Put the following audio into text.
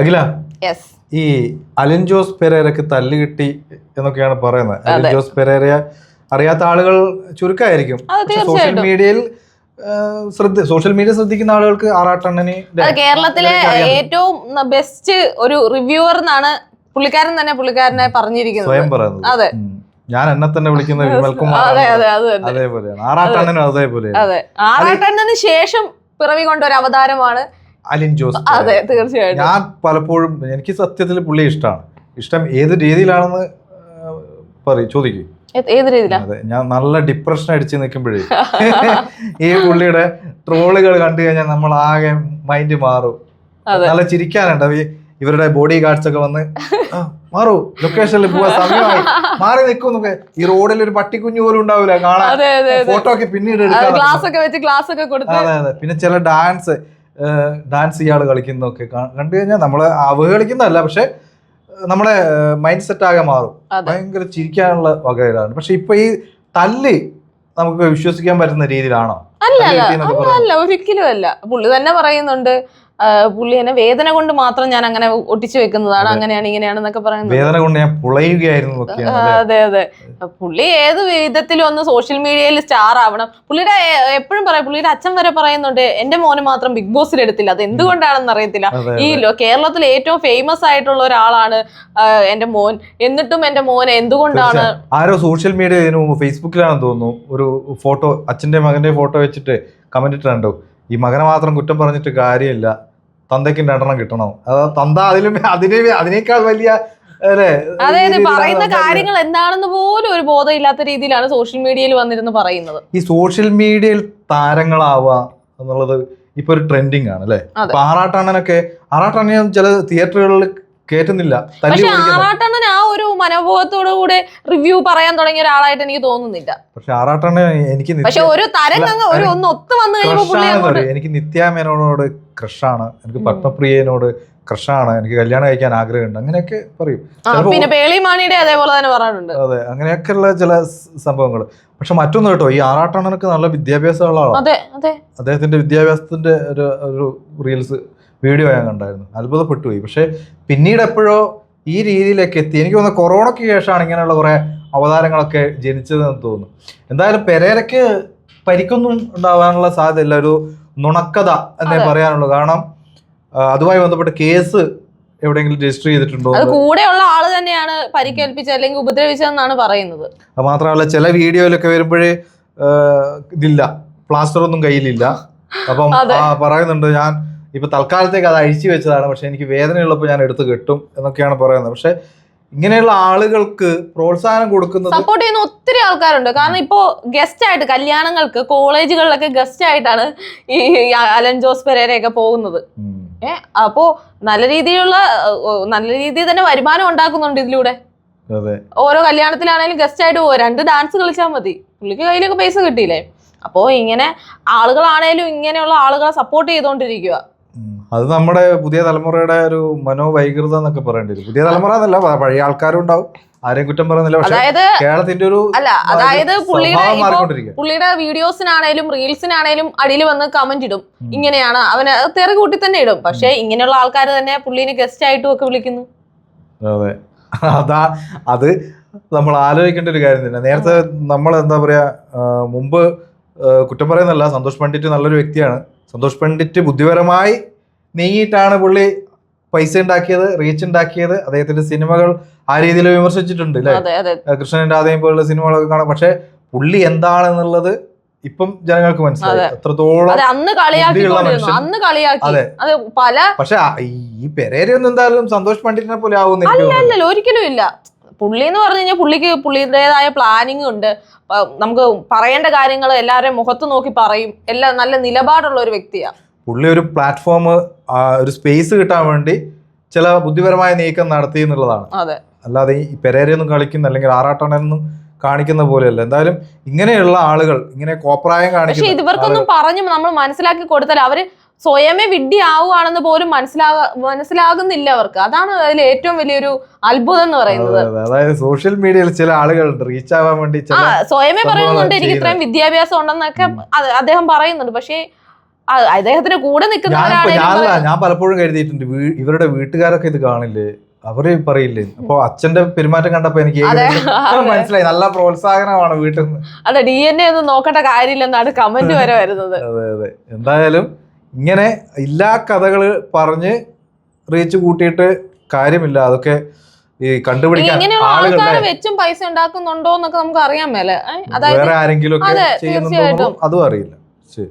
അഖില ഈ അലിൻ ജോസ് പെരേരക്ക് തല്ല് കിട്ടി എന്നൊക്കെയാണ് പറയുന്നത്. അലിൻ ജോസ് പെരേരയെ അറിയാത്ത ആളുകൾ ചുരുക്കമായിരിക്കും. സോഷ്യൽ മീഡിയയിൽ ശ്രദ്ധ സോഷ്യൽ മീഡിയ ശ്രദ്ധിക്കുന്ന ആളുകൾക്ക് ആറാട്ടണ്ണന് കേരളത്തിലെ ഏറ്റവും ബെസ്റ്റ് ഒരു റിവ്യൂവർ എന്നാണ് പുള്ളിക്കാരൻ തന്നെ പുള്ളിക്കാരനെ സ്വയം പറഞ്ഞിരിക്കുന്നത് പറയുന്നത്. അതെ. ഞാൻ എന്നെ തന്നെ വിളിക്കുന്ന വിമൽകുമാർ അതെ അതെ അതേപോലെയാണ്. ആറാട്ടണ്ണനും അതേപോലെയാണ്. അതെ. ആറാട്ടണ്ണന് ശേഷം പിറവി കൊണ്ട ഒരു അവതാരമാണ് അലിൻ ജോസ് അതെ തീർച്ചയായും തീർച്ചയായിട്ടും. ഞാൻ പലപ്പോഴും എനിക്ക് സത്യത്തിൽ പുള്ളിയെ ഇഷ്ടമാണ് ഇഷ്ടം ഏത് രീതിയിലാണെന്ന് പറയും ചോദിക്കും. ഏത് രീതിയിലാണ് ഞാൻ നല്ല ഡിപ്രഷൻ അടിച്ച് നിൽക്കുമ്പോഴേ ഈ പുള്ളിയുടെ ട്രോളുകൾ കണ്ടു കഴിഞ്ഞാൽ നമ്മൾ ആകെ മൈൻഡ് മാറും. നല്ല ചിരിക്കാനുണ്ട്. ഇവരുടെ ബോഡി ഗാർഡ്സ് ഒക്കെ വന്ന് "ആ, മാറൂ ലൊക്കേഷനിൽ പോവാൻ സമയമായി. മാറി നിൽക്കും ഈ റോഡിൽ ഒരു പട്ടിക്കുഞ്ഞു പോലും ഉണ്ടാവില്ല. കാണാൻ ഫോട്ടോ ഒക്കെ പിന്നീട് ഗ്ലാസ് ഒക്കെ വെച്ച് ഗ്ലാസ് ഒക്കെ കൊടുത്ത് അതെ അതെ. പിന്നെ ചില ഡാൻസ് ഡാൻസ് ഇയാൾ കളിക്കുന്നൊക്കെ കണ്ടു കഴിഞ്ഞാൽ നമ്മളെ അവഹേളിക്കുന്നതല്ല പക്ഷെ നമ്മളെ നമ്മുടെ മൈൻഡ് സെറ്റ് ആകെ മാറും. ഭയങ്കര ചിരിക്കാനുള്ള വകയിലാണ്. പക്ഷെ ഇപ്പൊ ഈ തല്ല് നമുക്ക് വിശ്വസിക്കാൻ പറ്റുന്ന രീതിയിലാണോ? അല്ല അല്ല? ഒരിക്കലും അല്ല. പുള്ളി തന്നെ പറയുന്നുണ്ട് പുള്ളി എന്നെ വേദന കൊണ്ട് മാത്രം ഞാൻ അങ്ങനെ ഒട്ടിച്ചു വെക്കുന്നതാണ് അങ്ങനെയാണ് ഇങ്ങനെയാണെന്നൊക്കെ പറയുന്നത്. വേദന കൊണ്ട് ഞാൻ പുളയുകയായിരുന്നു? അതെ അതെ. പുള്ളി ഏത് വിധത്തിലും ഒന്ന് സോഷ്യൽ മീഡിയയിൽ സ്റ്റാർ ആവണം? പുള്ളിയുടെ എപ്പോഴും പറയാം പുള്ളിയുടെ അച്ഛൻ വരെ പറയുന്നുണ്ട് എന്റെ മോന് മാത്രം ബിഗ് ബോസിൽ എടുത്തില്ല അത് എന്തുകൊണ്ടാണെന്ന് അറിയത്തില്ല. ഈ കേരളത്തിൽ ഏറ്റവും ഫേമസ് ആയിട്ടുള്ള ഒരാളാണ് എന്റെ മോൻ. എന്നിട്ടും എന്റെ മോനെ എന്തുകൊണ്ടാണ്. ആരോ സോഷ്യൽ മീഡിയ ഫേസ്ബുക്കിലാണെന്ന് തോന്നുന്നു ഒരു ഫോട്ടോ അച്ഛന്റെ മകന്റെ ഫോട്ടോ വെച്ചിട്ട് കമന്റ് ഇട്ടുണ്ടോ ഈ മകനെ മാത്രം കുറ്റം പറഞ്ഞിട്ട് കാര്യമില്ല. തന്തയ്ക്ക് രണ്ടെണ്ണം കിട്ടണം. അതാ തന്ത അതിലും അതിനെ അതിനേക്കാൾ വലിയ അതായത് പറയുന്ന കാര്യങ്ങൾ എന്താണെന്ന് പോലും ഒരു ബോധമില്ലാത്ത രീതിയിലാണ് സോഷ്യൽ മീഡിയയിൽ വന്നിരുന്ന് പറയുന്നത്. ഈ സോഷ്യൽ മീഡിയയിൽ താരങ്ങളാവുക എന്നുള്ളത് ഇപ്പൊ ഒരു ട്രെൻഡിങ് ആണ് അല്ലെ. അപ്പൊ ആറാട്ടണ്ണനൊക്കെ ആറാട്ടണ്ണൻ ചില തിയേറ്ററുകളിൽ കേട്ടുന്നില്ല. പക്ഷെ ആറാട്ടണ്ണൻ ആ ഒരു മനോഭാവത്തോടു കൂടെ റിവ്യൂ പറയാൻ തുടങ്ങിയ ഒരാളായിട്ട് എനിക്ക് തോന്നുന്നില്ല. പക്ഷെ ആറാട്ടണ്ണൻ എനിക്ക് പക്ഷെ ഒരു തരം ഒരു ഒന്ന് ഒത്തു വന്നു കഴിയുമ്പോൾ. എനിക്ക് നിത്യാമേനോട് ക്രഷാണ്. എനിക്ക്. പത്മപ്രിയനോട് ക്രഷാണ്. എനിക്ക് കല്യാണം കഴിക്കാൻ ആഗ്രഹമുണ്ട്. അങ്ങനെയൊക്കെ പറയും. പിന്നെ പേളി മാണിയുടെ അതേപോലെ തന്നെ പറയാറുണ്ട് അതെ അങ്ങനെയൊക്കെയുള്ള ചില സംഭവങ്ങൾ പക്ഷെ മറ്റൊന്ന് കേട്ടോ ഈ ആറാട്ടണ്ണനൊക്കെ നല്ല വിദ്യാഭ്യാസമുള്ള ആളാണ് അദ്ദേഹത്തിന്റെ വിദ്യാഭ്യാസത്തിന്റെ ഒരു ഒരു റീൽസ് വീഡിയോ ഞാൻ കണ്ടായിരുന്നു. അത്ഭുതപ്പെട്ടു പോയി പക്ഷെ പിന്നീട് എപ്പോഴോ ഈ രീതിയിലേക്ക് എത്തി. എനിക്ക് തോന്നുന്നു കൊറോണയ്ക്ക് ശേഷമാണ് ഇങ്ങനെയുള്ള കുറേ അവതാരങ്ങളൊക്കെ ജനിച്ചതെന്ന് തോന്നുന്നു. എന്തായാലും പെരേരയ്ക്ക് പരിക്കൊന്നും ഉണ്ടാവാനുള്ള സാധ്യതയില്ല. ഒരു നുണക്കഥ എന്നേ. പറയാനുള്ളൂ. കാരണം അതുമായി ബന്ധപ്പെട്ട് കേസ് എവിടെയെങ്കിലും രജിസ്റ്റർ ചെയ്തിട്ടുണ്ടോ അത് കൂടെയുള്ള ആൾ തന്നെയാണ് പരിക്കേൽപ്പിച്ച അല്ലെങ്കിൽ ഉപദ്രവിച്ചതെന്നാണ് പറയുന്നത്. അത് മാത്രമല്ല ചില വീഡിയോയിലൊക്കെ വരുമ്പോഴേ ഇതില്ല. പ്ലാസ്റ്റർ ഒന്നും കയ്യിലില്ല. അപ്പം പറയുന്നുണ്ട് ഞാൻ ഇപ്പൊ തൽക്കാലത്തേക്ക് അത് അഴിച്ചു വെച്ചതാണ്. പക്ഷെ എനിക്ക് വേദനയുള്ളപ്പോൾ ഞാൻ എടുത്ത് കെട്ടും എന്നൊക്കെയാണ് പറയുന്നത്. പക്ഷെ ഇങ്ങനെയുള്ള ആളുകൾക്ക് പ്രോത്സാഹനം കൊടുക്കുന്നത് സപ്പോർട്ട് ചെയ്യുന്ന ഒത്തിരി ആൾക്കാരുണ്ട്. കാരണം ഇപ്പോ ഗസ്റ്റ് ആയിട്ട് കല്യാണങ്ങൾക്ക് കോളേജുകളിലൊക്കെ ഗസ്റ്റ് ആയിട്ടാണ് ഈ അലൻ ജോസ് പെരേരയൊക്കെ പോകുന്നത്. ഉം. ഏ അപ്പോ നല്ല രീതിയിലുള്ള നല്ല രീതിയിൽ തന്നെ വരുമാനം ഉണ്ടാക്കുന്നുണ്ട് ഇതിലൂടെ. ഓരോ കല്യാണത്തിലാണെങ്കിലും ഗസ്റ്റ് ആയിട്ട് പോകും രണ്ട് ഡാൻസ് കളിച്ചാൽ മതി. പുള്ളിക്ക് കയ്യിലൊക്കെ പൈസ കിട്ടിയില്ലേ? അപ്പോ ഇങ്ങനെ ആളുകളാണേലും ഇങ്ങനെയുള്ള ആളുകളെ സപ്പോർട്ട് ചെയ്തുകൊണ്ടിരിക്കുക. അത് നമ്മുടെ പുതിയ തലമുറയുടെ ഒരു മനോവൈകൃതം എന്നൊക്കെ പറയേണ്ടി വരും. പുതിയ തലമുറ എന്നല്ല പഴയ ആൾക്കാരും ഉണ്ടാവും. ആരെയും കുറ്റം പറയുന്നില്ല. പക്ഷേ കേരളത്തിന്റെ ഒരു അല്ല അതായത് പുള്ളിയുടെ പുള്ളിയുടെ വീഡിയോസിനാണേലും റീൽസിനാണേലും അടിയിൽ വന്ന് കമന്റ് ഇടും. ഇങ്ങനെയാണ്. അവന് തെറി കൂട്ടി തന്നെ ഇടും. പക്ഷെ ഇങ്ങനെയുള്ള ആൾക്കാർ തന്നെ പുള്ളീനെ ഗസ്റ്റ് ആയിട്ടും ഒക്കെ വിളിക്കുന്നു. അതെ. അതാ അത് നമ്മൾ ആലോചിക്കേണ്ട ഒരു കാര്യം തന്നെ. നേരത്തെ നമ്മൾ എന്താ പറയാ മുമ്പ് കുറ്റം പറയുന്നല്ല സന്തോഷ് പണ്ഡിറ്റ് നല്ലൊരു വ്യക്തിയാണ്. സന്തോഷ് പണ്ഡിറ്റ് ബുദ്ധിപരമായി നീങ്ങിയിട്ടാണ് പുള്ളി പൈസ ഉണ്ടാക്കിയത് റീച്ച് ഉണ്ടാക്കിയത്. അദ്ദേഹത്തിന്റെ സിനിമകൾ ആ രീതിയിൽ വിമർശിച്ചിട്ടുണ്ട് അല്ലെ? കൃഷ്ണന്റെ ആദയം പോലുള്ള സിനിമകളൊക്കെ കാണാം പക്ഷെ പുള്ളി എന്താണെന്നുള്ളത് ഇപ്പം ജനങ്ങൾക്ക് മനസ്സിലായി. എത്രത്തോളം അന്ന് കളിയാക്കി അന്ന് കളിയാക്കി. അതെ. പല പക്ഷെ ഈ പെരേരൊന്നും എന്തായാലും സന്തോഷ് പണ്ഡിറ്റിനെ പോലെ ആവുന്നില്ല അല്ലല്ലോ ഒരിക്കലും ഇല്ല. പുള്ളി എന്ന് പറഞ്ഞു കഴിഞ്ഞാൽ പുള്ളിക്ക് പുള്ളിയുടേതായ പ്ലാനിങ് ഉണ്ട്. നമുക്ക് പറയേണ്ട കാര്യങ്ങൾ എല്ലാവരെയും മുഖത്ത് നോക്കി പറയും. എല്ലാം നല്ല നിലപാടുള്ള ഒരു വ്യക്തിയാണ് പുള്ളി ഒരു പ്ലാറ്റ്ഫോം ഒരു സ്പേസ് കിട്ടാൻ വേണ്ടി ചില ബുദ്ധിപരമായ നീക്കം നടത്തി എന്നുള്ളതാണ്. അല്ലാതെ ഈ പെരേരയൊന്നും കളിക്കുന്ന അല്ലെങ്കിൽ ആറാട്ടണനൊന്നും കാണിക്കുന്ന പോലെയല്ല. എന്തായാലും ഇങ്ങനെയുള്ള ആളുകൾ ഇങ്ങനെ കോപ്രായം കാണിക്കുന്നു കാണിക്കുന്ന ഇവർക്കൊന്നും പറഞ്ഞു നമ്മൾ മനസ്സിലാക്കി കൊടുത്താൽ അവർ സ്വയമേ വിഡ്ഢി ആവുകയാണെന്ന് പോലും മനസ്സിലാക മനസ്സിലാകുന്നില്ല അവർക്ക്. അതാണ് അതിൽ ഏറ്റവും വലിയൊരു അത്ഭുതം എന്ന് പറയുന്നത്. അതെ, അതെ. അതായത് സോഷ്യൽ മീഡിയയിൽ ചില ആളുകളുണ്ട്. റീച്ച് ആവാൻ വേണ്ടി സ്വയമേ പറയുന്നുണ്ട് എനിക്ക് ഇത്രയും വിദ്യാഭ്യാസം ഉണ്ടെന്നൊക്കെ അദ്ദേഹം പറയുന്നുണ്ട്. പക്ഷേ അദ്ദേഹത്തിന് കൂടെ നിൽക്കുന്ന ഞാൻ പലപ്പോഴും കരുതിയിട്ടുണ്ട് ഇവരുടെ വീട്ടുകാരൊക്കെ ഇത് കാണില്ലേ? അവർ പറയില്ലേ? അപ്പൊ അച്ഛന്റെ പെരുമാറ്റം കണ്ടപ്പോ എനിക്ക്. മനസ്സിലായി. നല്ല പ്രോത്സാഹനമാണ് വീട്ടിൽ നിന്ന്. അതെ ഡി എൻ എ ഒന്നും നോക്കേണ്ട കാര്യമില്ലെന്നാണ് കമന്റ് വരെ വരുന്നത്. അതെ അതെ. എന്തായാലും ഇങ്ങനെ എല്ലാ കഥകൾ പറഞ്ഞ് റീച്ച് കൂട്ടിയിട്ട് കാര്യമില്ല. അതൊക്കെ ഈ കണ്ടുപിടിക്കാൻ വെച്ചും പൈസ ഉണ്ടാക്കുന്നുണ്ടോ എന്നൊക്കെ നമുക്ക് അറിയാൻ മേലെ. അതായത് വേറെ ആരെങ്കിലും ഒക്കെ ചെയ്യുന്നുണ്ടോ. അതും അറിയില്ല. ശരി.